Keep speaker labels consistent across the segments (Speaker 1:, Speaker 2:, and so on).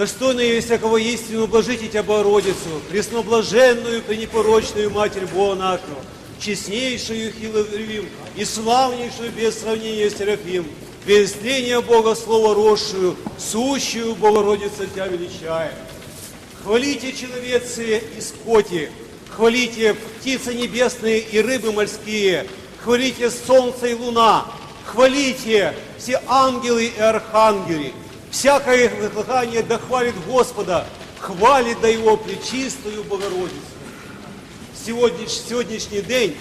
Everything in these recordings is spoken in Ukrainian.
Speaker 1: достойную и всякого истину блажите Тебя, Богородицу, пресноблаженную, пренепорочную Матерь Бога нашего, честнейшую Хиловим и славнейшую без сравнения Серафим, без тления Бога Слова росшую, сущую Богородицу Тебя величаем. Хвалите, человецы и скоти, хвалите птицы небесные и рыбы морские, хвалите солнце и луна, хвалите все ангелы и архангелы. Всякое дыхание да хвалит Господа, хвалит да Его пречистую Богородицу. Сегодняш, сегодняшний день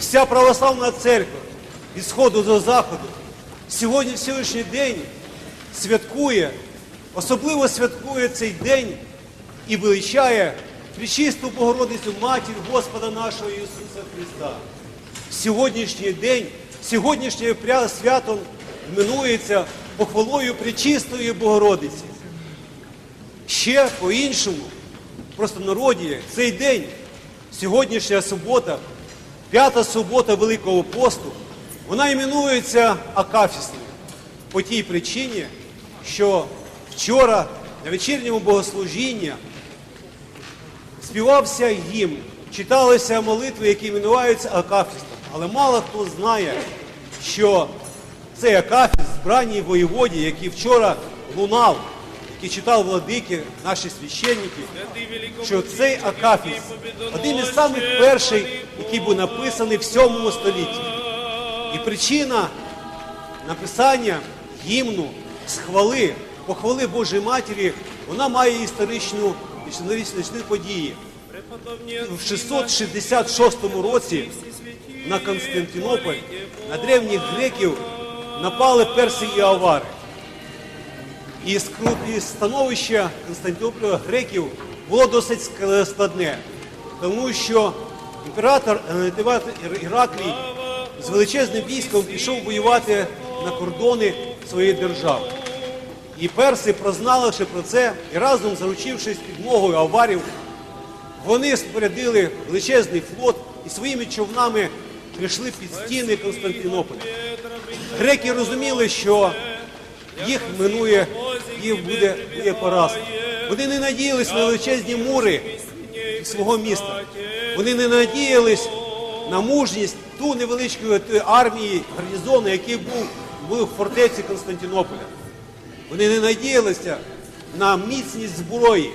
Speaker 1: вся православна церква від сходу до заходу сьогодні сьогоднішній день святкує, особливо святкує цей день і величає причисту Богородицю Матір Господа нашого Ісуса Христа. Сьогоднішній день, сьогоднішнє свято іменується похвалою Пречистої Богородиці. Ще по-іншому, просто народі, цей день, сьогоднішня субота, п'ята субота Великого посту, вона іменується Акафісною по тій причині, що вчора на вечірньому богослужінні співався гімн, читалися молитви, які іменуються Акафістом. Але мало хто знає, що цей Акафіст, збранній воєводі, який вчора лунав, який читав владики, наші священники, що цей Акафіст один із самих перших, який був написаний в 7 столітті. І причина написання гімну з хвали, похвали Божої Матері, вона має історичну, історичні події. В 666 році на Константинополь, на древніх греків напали перси і авари. І становище Константинополя греків було досить складне, тому що імператор Іраклій з величезним військом пішов воювати на кордони своєї держави. І перси, прознавши про це, і разом заручившись підмогою аварів, вони спорядили величезний флот і своїми човнами прийшли під стіни Константинополя. Греки розуміли, що їх минує, їх буде, буде поразка. Вони не надіялись на величезні мури свого міста. Вони не надіялись на мужність ту невеличкої армії гарнізону, який був, був в фортеці Константинополя. Вони не надіялися на міцність зброї.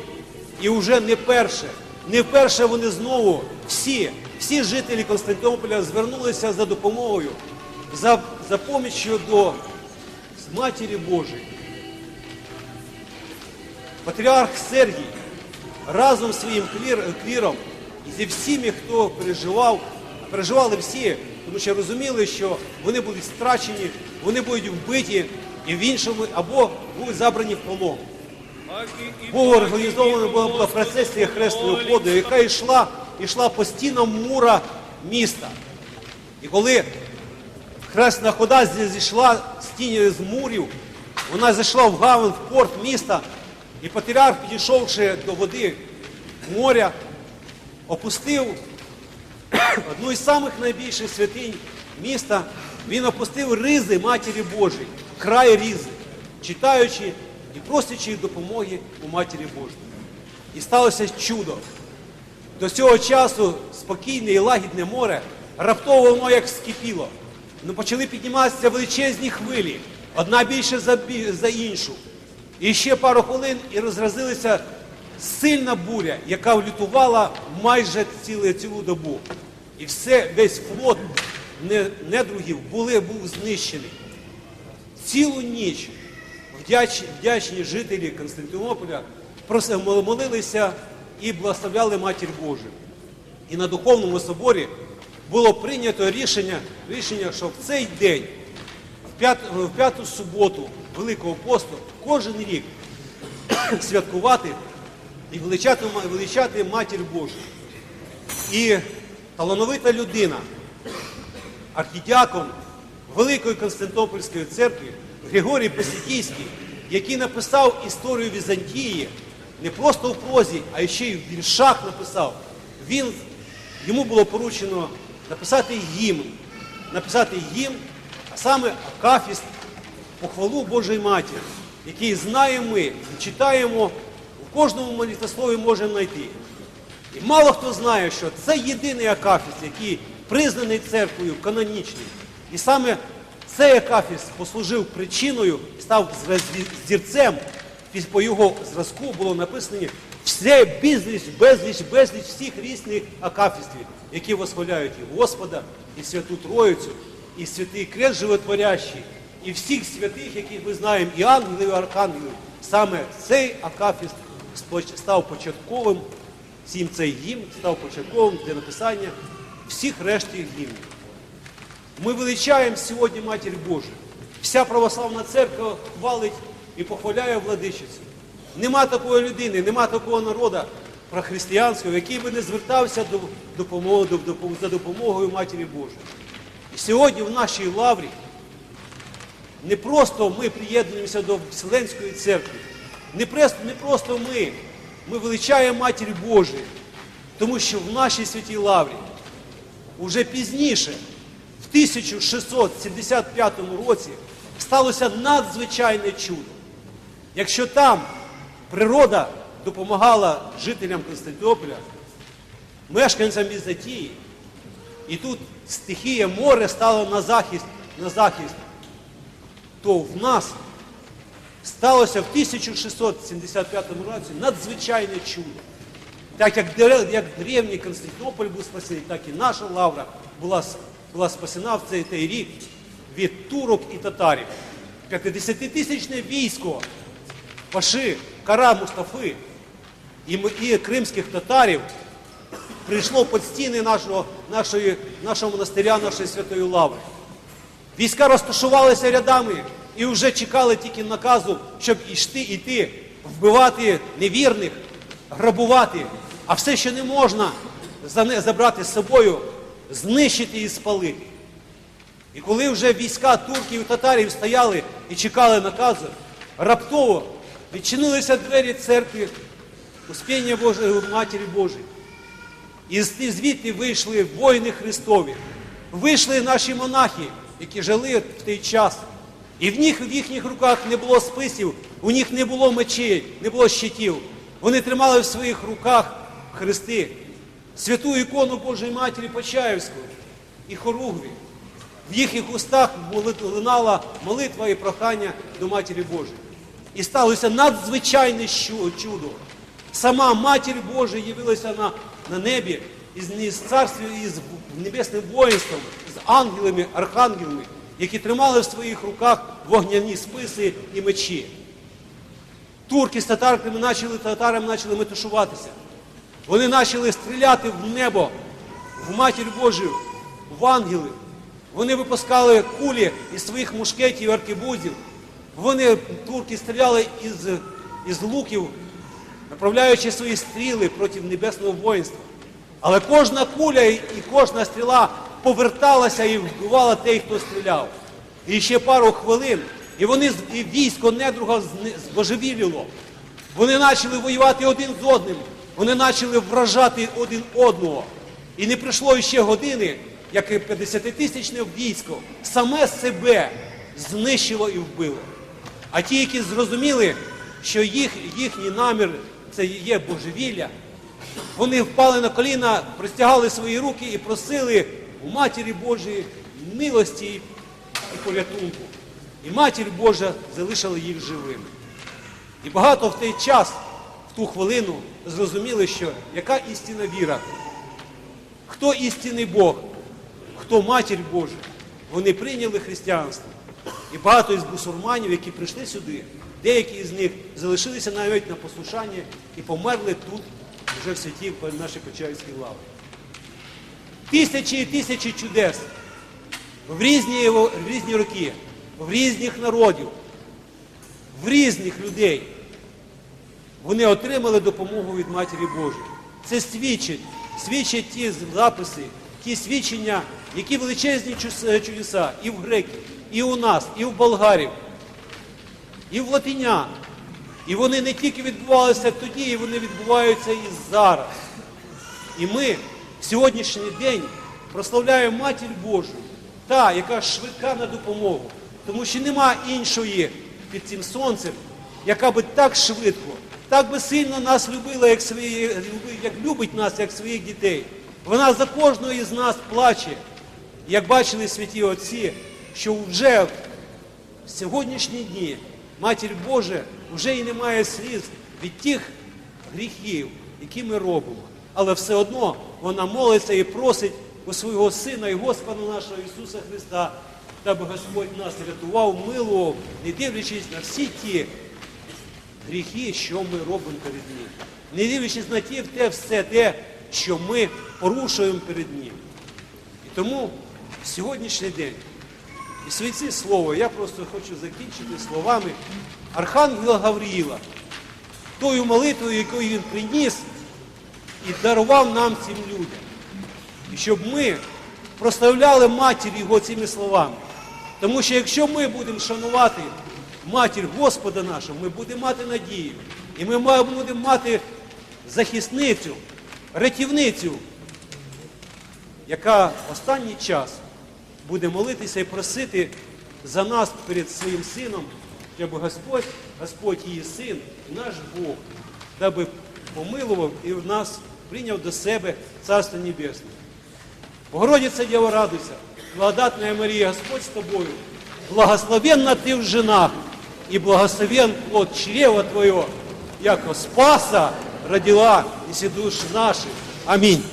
Speaker 1: І вже не перше, не вперше вони знову всі, всі жителі Константинополя звернулися за допомогою, за, за поміччю до Матері Божої. Патріарх Сергій разом з своїм клір, кліром і зі всіми, хто переживав, переживали всі, тому що розуміли, що вони будуть страчені, вони будуть вбиті і в іншому або будуть забрані в полон. Було організовано була, була процесія хресної ходу, яка йшла, йшла по стінам мура міста. І коли хресна хода зійшла з тіні з мурів, вона зайшла в гаван, в порт міста, і патріарх, підійшовши до води моря, опустив одну із самих найбільших святинь міста, він опустив ризи Матері Божої, край різи, читаючи і просячи допомоги у Матері Божої. І сталося чудо. До цього часу спокійне і лагідне море раптово воно як скипіло. Ну, почали підніматися величезні хвилі, одна більше за, за іншу. І ще пару хвилин і розразилася сильна буря, яка влютувала майже цілу, цілу добу. І все, весь флот недругів були, був знищений. Цілу ніч вдяч, вдячні жителі Константинополя мол- молилися і благословляли Матір Божу. І на духовному соборі було прийнято рішення, рішення, що в цей день, в п'ят- в п'яту суботу Великого посту, кожен рік святкувати і величати, величати Матір Божу. І талановита людина, архідіакон Великої Константинопольської церкви Григорій Посідійський, який написав історію Візантії не просто в прозі, а ще й в віршах написав. Він, йому було поручено написати гімн, написати гімн, а саме Акафіст, похвалу Божої Матері. який знаємо ми, читаємо, в кожному молитвослові можемо знайти. І мало хто знає, що це єдиний акафіст, який признаний церквою канонічним. І саме цей акафіст послужив причиною, став зраз- зірцем, по його зразку було написано все безліч, безліч, безліч всіх різних акафістів, які восхваляють і Господа, і Святу Троїцю, і святий крест животворящий, і всіх святих, яких ми знаємо, і ангелів, і архангелів. Саме цей акафіст став початковим Всім цей гімн став початковим для написання всіх решті гімнів. Ми величаємо сьогодні Матір Божу. Вся православна церква хвалить і похваляє владичицю. Нема такої людини, нема такого народу прохристиянського, який би не звертався до допомоги, до, до- за допомогою Матері Божої. І сьогодні в нашій лаврі не просто ми приєднуємося до Вселенської церкви, не просто, не просто ми, ми величаємо Матір Божію, тому що в нашій святій лаврі уже пізніше, в 1675 році, сталося надзвичайне чудо. Якщо там природа допомагала жителям Константинополя, мешканцям Візантії, і тут стихія море стало на захист, на захист то в нас сталося в 1675 році надзвичайне чудо. Так як, як древній Константинополь був спасений, так і наша лавра була, була спасена в цей, цей рік від турок і татарів. 50-тисячне військо Паши, Кара Мустафи і, і кримських татарів прийшло під стіни нашого, нашої, нашого монастиря, нашої святої лаври. Війська розташувалися рядами і вже чекали тільки наказу, щоб йти, йти, вбивати невірних, грабувати, а все, що не можна забрати з собою, знищити і спалити. І коли вже війська турків і татарів стояли і чекали наказу, раптово відчинилися двері церкви Успіння Божої Матері Божої. І звідти вийшли воїни Христові, вийшли наші монахи, які жили в той час. І в них в їхніх руках не було списів, у них не було мечей, не було щитів. Вони тримали в своїх руках хрести, святу ікону Божої Матері Почаївську і хоругві. В їхніх устах лунала молитва і прохання до Матері Божої. І сталося надзвичайне чудо. Сама Матір Божа явилася на, на небі із, із царством, із небесним воїнством, з ангелами, архангелами, які тримали в своїх руках вогняні списи і мечі. Турки з татарками почали, татарами почали метушуватися. Вони почали стріляти в небо, в Матір Божу, в ангели. Вони випускали кулі із своїх мушкетів, аркебузів. Вони, турки, стріляли із, із луків, направляючи свої стріли проти небесного воїнства. Але кожна куля і кожна стріла поверталася і вбивала той, хто стріляв. І ще пару хвилин, і вони і військо недруга збожевіліло. Вони почали воювати один з одним, вони почали вражати один одного. І не пройшло ще години, як 50-тисячне військо саме себе знищило і вбило. А ті, які зрозуміли, що їх, їхній намір це є божевілля, вони впали на коліна, простягали свої руки і просили у Матері Божої милості і порятунку. І Матір Божа залишила їх живими. І багато в той час, в ту хвилину, зрозуміли, що яка істинна віра, хто істинний Бог, хто Матір Божа. Вони прийняли християнство. І багато із бусурманів, які прийшли сюди, деякі з них залишилися навіть на послушанні і померли тут, вже в святі в нашій Почаївській лаві. Тисячі і тисячі чудес в різні, в різні роки, в різних народів, в різних людей. Вони отримали допомогу від Матері Божої. Це свідчить, свідчать ті записи, ті свідчення, які величезні чудеса і в греків, і у нас, і в болгарів, і в латинян. І вони не тільки відбувалися тоді, і вони відбуваються і зараз. І ми в сьогоднішній день прославляємо Матір Божу, та, яка швидка на допомогу, тому що нема іншої під цим сонцем, яка би так швидко, так би сильно нас любила, як, свої, як любить нас, як своїх дітей. Вона за кожного із нас плаче, як бачили святі отці, що вже в сьогоднішні дні Матір Божа вже і не має сліз від тих гріхів, які ми робимо. Але все одно вона молиться і просить у свого Сина і Господа нашого Ісуса Христа, щоб Господь нас рятував, милував, не дивлячись на всі ті гріхи, що ми робимо перед Ним. Не дивлячись на ті, те все те, що ми порушуємо перед Ним. І тому в сьогоднішній день і свої слово я просто хочу закінчити словами Архангела Гавріїла, тою молитвою, яку він приніс і дарував нам цим людям. І щоб ми прославляли матір його цими словами. Тому що якщо ми будемо шанувати матір Господа нашого, ми будемо мати надію. І ми будемо мати захисницю, рятівницю, яка останній час буде молитися і просити за нас перед своїм сином, щоб Господь, Господь її син, наш Бог, даби помилував і в нас прийняв до себе Царство Небесне. Богородиця Дєва радуйся, благодатная Марія, Господь з тобою, благословенна ти в женах, і благословен плод чрева Твоего, яко Спаса родила и души наши. Аминь.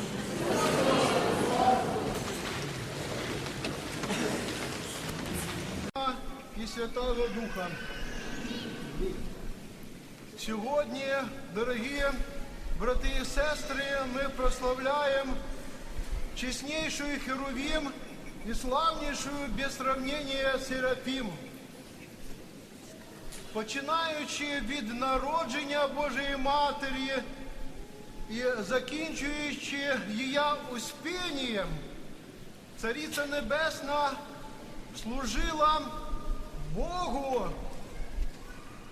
Speaker 2: і Святого Духа. Сьогодні, дорогі брати і сестри, ми прославляємо чеснейшую Херувим і славнейшую без сравнения Серафим. Починаючи від народження Божої Матері і закінчуючи її успінням, Цариця Небесна служила Богу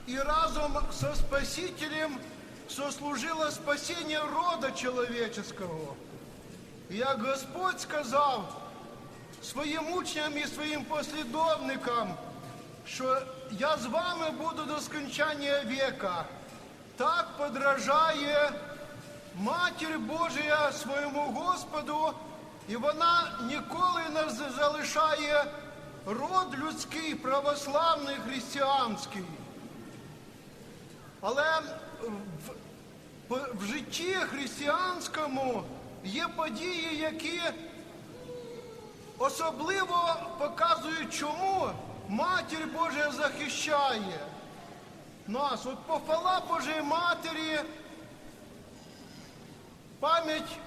Speaker 2: и разом со Спасителем сослужила спасение рода человеческого. І як Господь сказав своїм учням і своїм послідовникам, що я з вами буду до скончання віка, так подражає Матір Божія своєму Господу, і вона ніколи не з- залишає Род людський, православний, християнський. Але в, в, житті християнському є події, які особливо показують, чому Матір Божа захищає нас. От похвала Божої Матері, пам'ять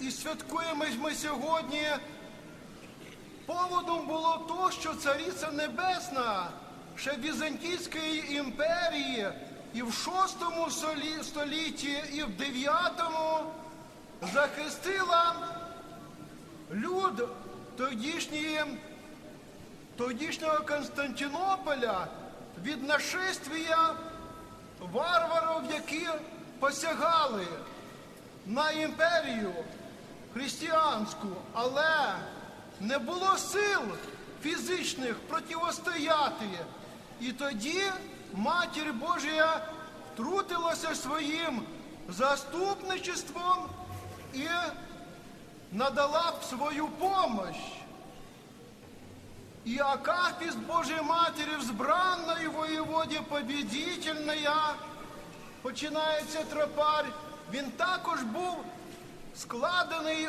Speaker 2: і святкуємо ми сьогодні. Поводом було то, що Цариця Небесна ще Візантійської імперії і в солі- столітті, і в дев'ятому захистила люд тодішньої, тодішнього Константинополя від нашествія варварів, які посягали на імперію християнську, але не було сил фізичних противостояти. І тоді Матір Божія втрутилася своїм заступничеством і надала б свою помощь. И Акафист Божьей Матери взбранной воєводі победительная, починається тропарь, він також був складений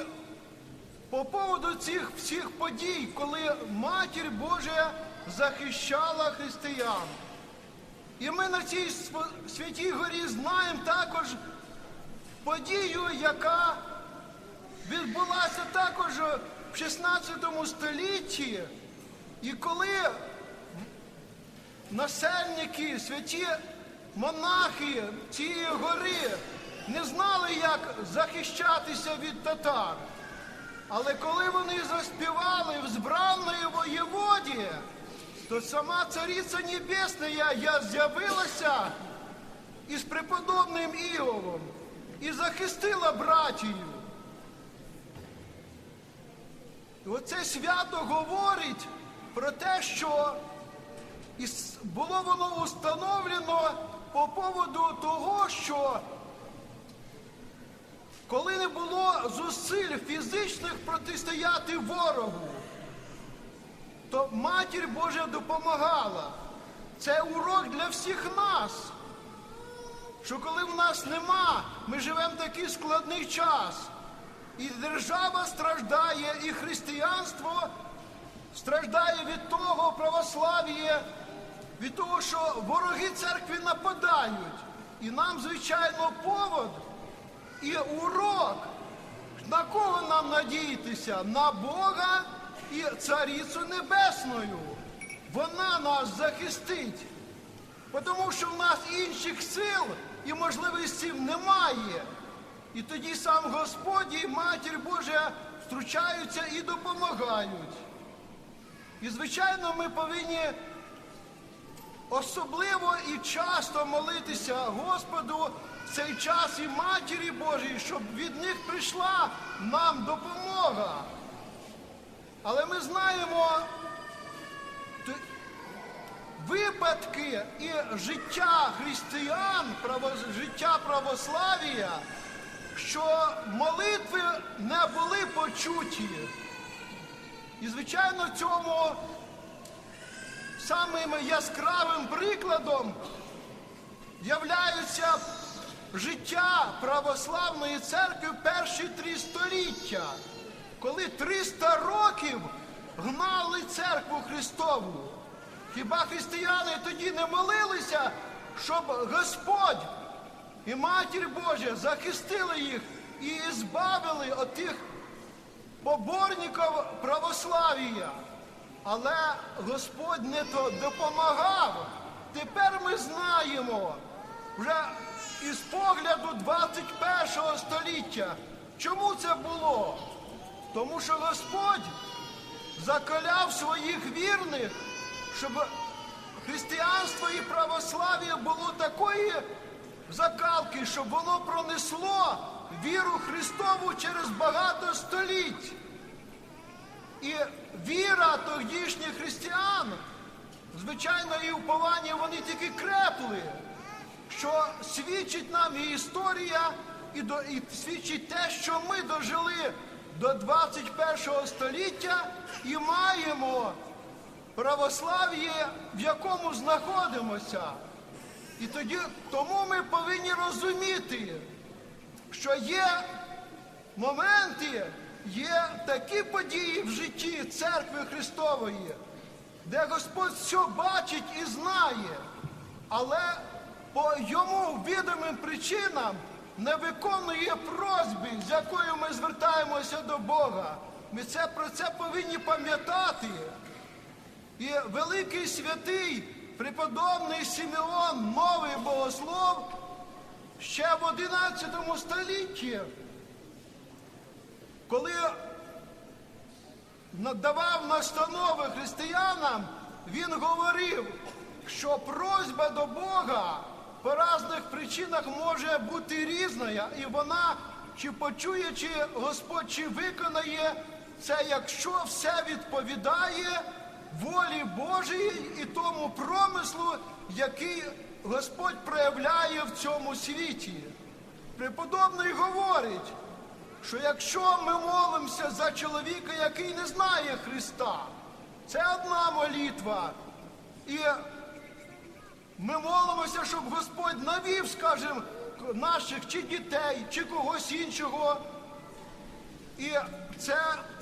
Speaker 2: по поводу цих всіх подій, коли Матір Божа захищала християн. І ми на цій святій горі знаємо також подію, яка відбулася також в 16 столітті, і коли насельники, святі монахи цієї гори не знали, як захищатися від татар. Але коли вони заспівали в збранної воєводі, то сама цариця Небесна я з'явилася із преподобним Іовом і захистила братію. Оце свято говорить про те, що було воно установлено по поводу того, що коли не було зусиль фізичних протистояти ворогу, то матір Божа допомагала. Це урок для всіх нас. Що коли в нас нема, ми живемо такий складний час. І держава страждає, і християнство страждає від того православ'я, від того, що вороги церкви нападають. І нам, звичайно, повод і урок. На кого нам надіятися? На Бога і Царицю Небесною. Вона нас захистить. Тому що в нас інших сил і можливостей немає. І тоді сам Господь і Матір Божа втручаються і допомагають. І, звичайно, ми повинні особливо і часто молитися Господу цей час і Матері Божій, щоб від них прийшла нам допомога. Але ми знаємо випадки і життя християн, життя православія, що молитви не були почуті. І, звичайно, цьому самим яскравим прикладом являються життя православної церкви перші три століття, коли 300 років гнали церкву Христову. Хіба християни тоді не молилися, щоб Господь і Матір Божа захистили їх і збавили від тих поборників православ'я. Але Господь не то допомагав. Тепер ми знаємо вже із погляду 21 століття. Чому це було? Тому що Господь закаляв своїх вірних, щоб християнство і православ'я було такої закалки, щоб воно пронесло віру Христову через багато століть. І віра тодішніх християн, звичайно, і уповання вони тільки крепли, що свідчить нам і історія, і, до, і свідчить те, що ми дожили до 21 століття і маємо православ'я, в якому знаходимося. І тоді тому ми повинні розуміти, що є моменти, є такі події в житті церкви Христової, де Господь все бачить і знає, але по йому відомим причинам не виконує просьби, з якою ми звертаємося до Бога. Ми це, про це повинні пам'ятати. І великий святий преподобний Симеон, новий богослов, ще в 11 столітті, коли надавав настанови християнам, він говорив, що просьба до Бога по різних причинах може бути різною, і вона чи почує, чи Господь чи виконає це, якщо все відповідає волі Божої і тому промислу, який Господь проявляє в цьому світі. Преподобний говорить, що якщо ми молимося за чоловіка, який не знає Христа, це одна молитва. І ми молимося, щоб Господь навів, скажімо, наших чи дітей, чи когось іншого. І це,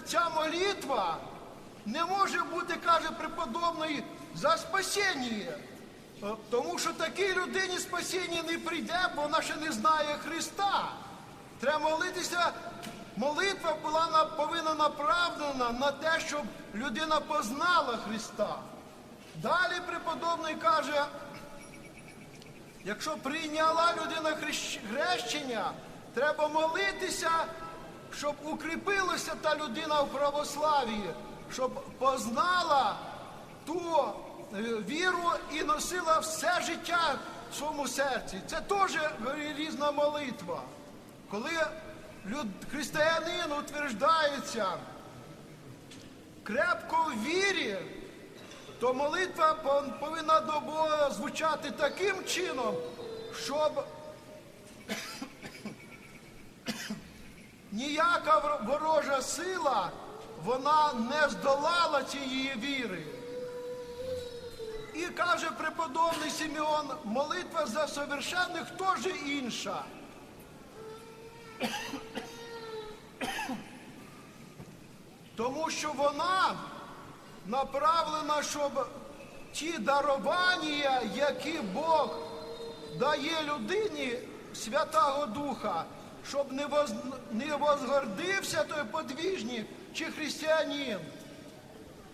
Speaker 2: ця молитва не може бути, каже преподобний, за спасіння. Е, Тому що такій людині спасіння не прийде, бо вона ще не знає Христа. Треба молитися. Молитва була повинна направлена на те, щоб людина познала Христа. Далі преподобний каже, якщо прийняла людина хрещ- хрещення, треба молитися, щоб укріпилася та людина в православії, щоб познала ту е, віру і носила все життя в своєму серці. Це теж різна молитва. Коли люд, християнин утверждається крепко в вірі, то молитва повинна до Бога звучати таким чином, щоб ніяка ворожа сила вона не здолала цієї віри. І каже преподобний Симеон, молитва за совершенних теж інша. Тому що вона направлена, щоб ті дарування, які Бог дає людині Святого Духа, щоб не, воз, не возгордився той подвіжник чи християнин,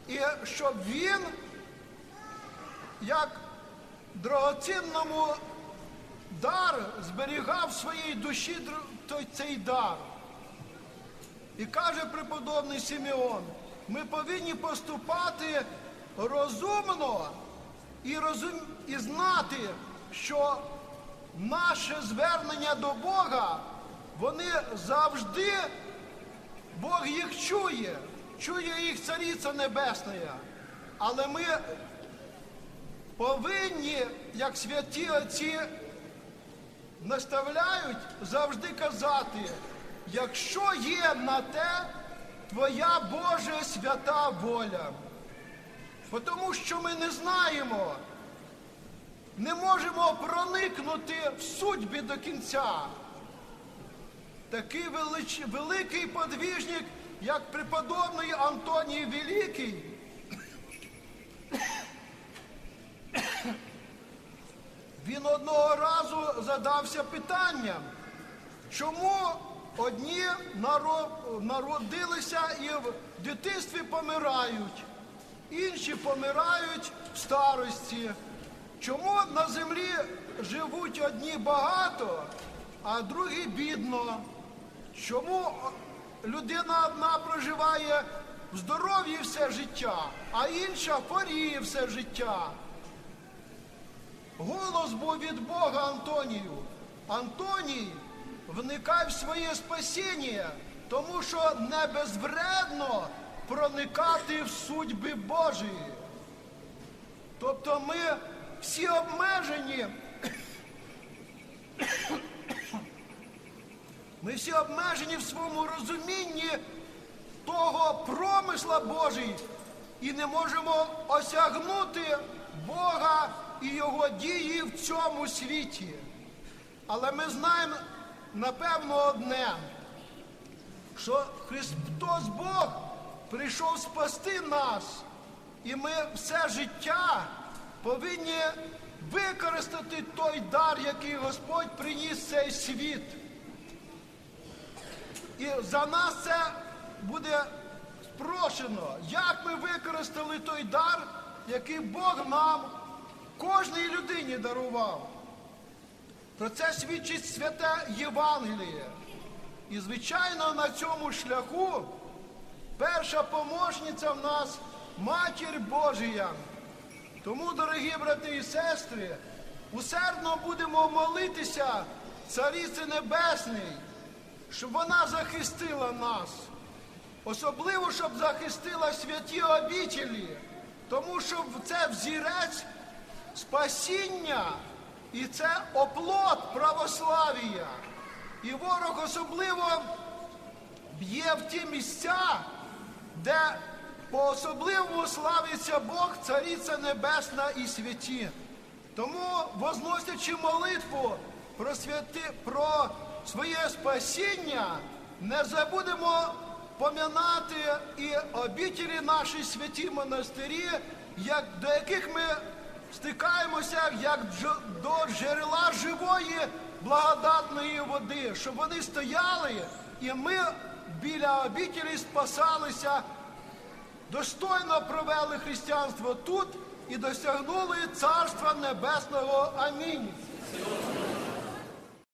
Speaker 2: і щоб він, як дорогоцінному дар, зберігав в своїй душі той, цей дар. І каже преподобний Симеон, ми повинні поступати розумно і, розум... і знати, що наше звернення до Бога, вони завжди, Бог їх чує, чує їх Цариця Небесна. Але ми повинні, як святі отці наставляють завжди казати, якщо є на те твоя Божа свята воля. Тому що ми не знаємо, не можемо проникнути в судьбі до кінця. Такий велич, великий подвіжник, як преподобний Антоній Великий, він одного разу задався питанням, чому одні народилися і в дитинстві помирають, інші помирають в старості. Чому на землі живуть одні багато, а другі бідно? Чому людина одна проживає в здоров'ї все життя, а інша хворіє все життя? Голос був від Бога Антонію. Антоній, вникай в своє спасіння, тому що не безвредно проникати в судьби Божої. Тобто ми всі обмежені. Ми всі обмежені в своєму розумінні того промисла Божий і не можемо осягнути Бога і Його дії в цьому світі. Але ми знаємо напевно одне, що Христос Бог прийшов спасти нас, і ми все життя повинні використати той дар, який Господь приніс в цей світ. І за нас це буде спрошено, як ми використали той дар, який Бог нам, кожній людині дарував. Про це свідчить святе Євангеліє. І, звичайно, на цьому шляху перша помощниця в нас Матір Божія. Тому, дорогі брати і сестри, усердно будемо молитися Цариці Небесний, щоб вона захистила нас. Особливо, щоб захистила святі обітелі, тому що це взірець спасіння і це оплот православія. І ворог особливо б'є в ті місця, де по-особливому славиться Бог, Цариця Небесна і святі. Тому, возносячи молитву про, святи, про своє спасіння, не забудемо пом'янати і обітелі наші святі монастирі, як, до яких ми стикаємося як до джерела живої благодатної води, щоб вони стояли, і ми біля обітелі спасалися, достойно провели християнство тут і досягнули Царства Небесного. Амінь.